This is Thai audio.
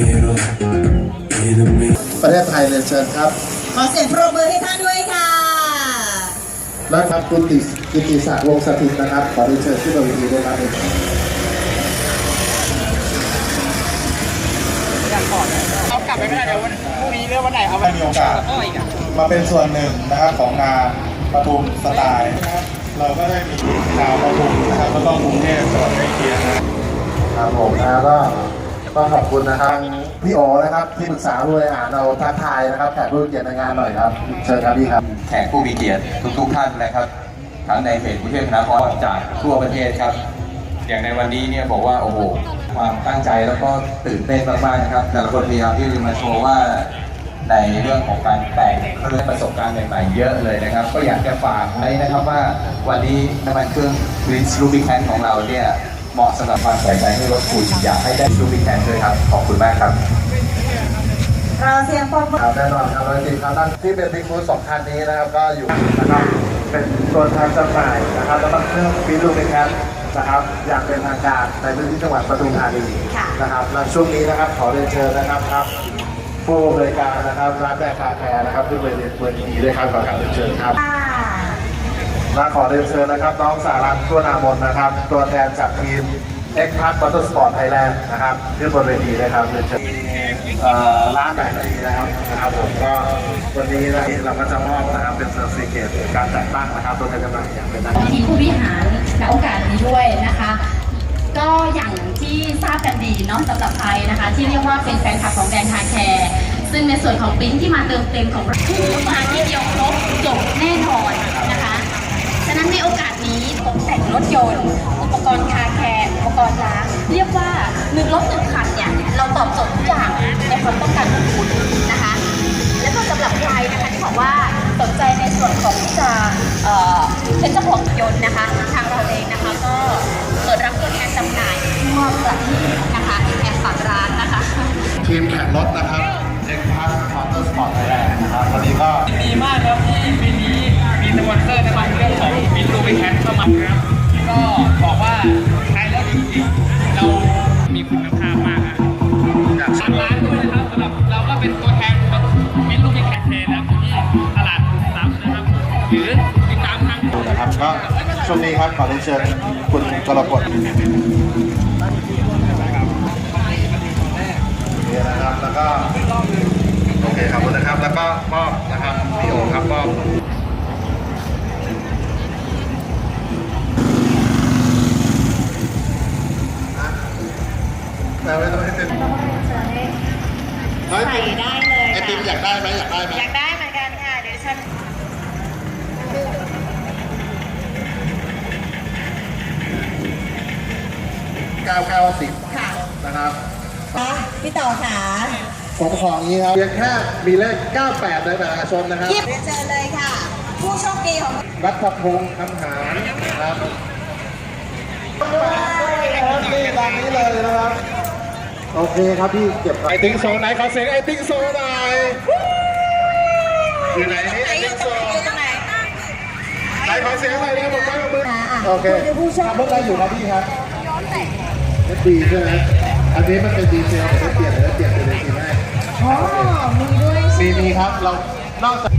enemy. ประเทศไทยเรียนเชิญครับ ขอเสียงปรบมือให้ท่านด้วยค่ะและครับคุณติกิติศักดิ์วงศ์สถิตนะครับ ขอเรียนเชิญที่บริเวณด้วยครับเอากลับไปไม่ได้เดี๋ยววันพรุ่งนี้เรื่องวันไหนเอาไปได้มีโอกาสมาเป็นส่วนหนึ่งนะครับของงานปทุมสไตล์นะครับเราก็ได้มีชาวปทุมนะครับแล้วก็กรุงเทพจังหวัดใกล้เคียงนะครับครับผมนะก็ ก็ขอบคุณนะครับพี่โอนะครับที่ปรึกษาผู้บริหารเราทักทายนะครับแขกผู้มีเกียรติในงานหน่อยครับเชิญครับพี่ครับ แขกผู้มีเกียรติทุกๆท่านนะครับทั้งในเพจกรุงเทพมหานครจากทั่วประเทศครับ อย่างในวันนี้เนี่ยบอกว่าโอ้โหความตั้งใจแล้วก็ตื่นเต้นมากๆนะครับ แต่ละคนพยายามที่จะมาโชว์ว่าในเรื่องของการแต่งเรื่องประสบการณ์ใหม่ๆเยอะเลยนะครับ ก็อยากจะฝากไว้นะครับว่าวันนี้น้ำมันเครื่อง Prince Rubicon ของเราเนี่ย เหมาะสำหรับความใส่ใจให้รถคุณอยากให้ได้ Rubicon ด้วยครับ ขอบคุณมากครับเราเสียงปรบมือครับแน่นอนครับแล้วจริงครับท่านที่เป็นบิ๊กฟูดสองคันนี้นะครับก็อยู่นะครับเป็นตัวแทนจำหน่ายนะครับแล้วก็เครื่องฟิลูเมแคสนะครับอย่างเป็นทางการในพื้นที่จังหวัดปทุมธานีนะครับและช่วงนี้นะครับขอเรียนเชิญนะครับครับผู้บริการนะครับร้านแบกคาแคร์นะครับที่บริเวณเวทีด้วยครับขอการเรียนเชิญครับค่ะ และขอเรียนเชิญนะครับ น้องสารันตัวนามนนะครับ ตัวแทนจากทีม X p a r k Motorsport Thailand นะครับขึ้นบนเวทีนะครับเรียนเชิญเอ่อร้านไหนดีนะครับนะครับผมก็วันนี้นะเราก็จะมอบนะครับเป็นเซอร์ติฟิเคตการแต่งตั้งนะครับตัวแทนจำหน่ายอย่างเป็นทางการทีมผู้บริหารณโอกาสนี้ด้วยนะคะก็อย่างที่ทราบกันดีเนาะสำหรับใครนะคะ ที่เรียกว่าเป็นแฟนคลับของแดนคาแคร์ซึ่งในส่วนของปริ้นที่มาเติมเต็มของผู้มาที่เดียวครบจบแน่นอนนะคะั้นในโอกาสนี้ตกแต่งรถยนต์ อุปกรณ์คาแคร์อุปกรณ์ล้าง เรียกว่าหนึ่งรถหนึ่งคันเนี่ย เราตอบโจทย์ทุกอย่างในความต้องการของคุณนะคะ แล้วก็สำหรับใครนะคะที่บอกว่าสนใจในส่วนของที่จะเออเป็นเจ้าของยนต์นะคะ ทางเราเองนะคะก็เปิดรับตัวแทนจำหน่ายทั่วประเทศนะคะแอบฝากร้านนะคะ ทีมแข่งรถนะครับ X p a r k Motorsport Thailand นด์นะครับวันนี้ก็ บิแคนครับ ก็บอกว่าใช้แล้วดีจริงๆเรามีคุณภาพมากนะทางร้านด้วยนะครับสำหรับเราก็เป็นตัวแทนของมินลูบิแคนเทนะครับอยู่ที่ตลาดซับนะครับ หรือติดตามทาง นะครับก็ช่วงนี้ครับขอเรียนเชิญคุณกรกฎนี่นะครับแล้วก็โอเคครับขอบคุณนะครับแล้วก็มอบนะครับพี่โอครับมอบ แต่ไม่ต้องให้เต็มใส่ได้เลยไอติมอยากได้ไหมอยากได้ไหมอยากได้เหมือนกันค่ะ เดี๋ยวฉัน990ค่ะนะครับอะพี่ต่อขาผมของนี้ครับเพียงแค่มีเลข 98 ในบัตรประชาชนนะครับหยิบเรียนเชิญเลยค่ะ ผู้โชคดีของรัฐพงศ์คำหารนะครับนี่ตามนี้เลยนะครับ โอเคครับพี่เก็บไอติ้งโซนไหนขอเสียงไอติ้งโซนหน่อยอยู่ไหนนี่ไอไหนอติ้ยู่งตโซรงนอยู่ตรงไหนไหนขอเสียงหน่อยนะผมไม่มืออะอะโอเคคุณคือผู้โชคทำเมื่อไรอยู่ครับพี่ครับเอฟดีใช่ไหมอันนี้มันเป็นดีเซลผมจะเปลี่ยนเลยเปลี่ยนเป็นดีเซลให้อ๋อมีด้วยใช่มีไหมมีครับเรานอกจาก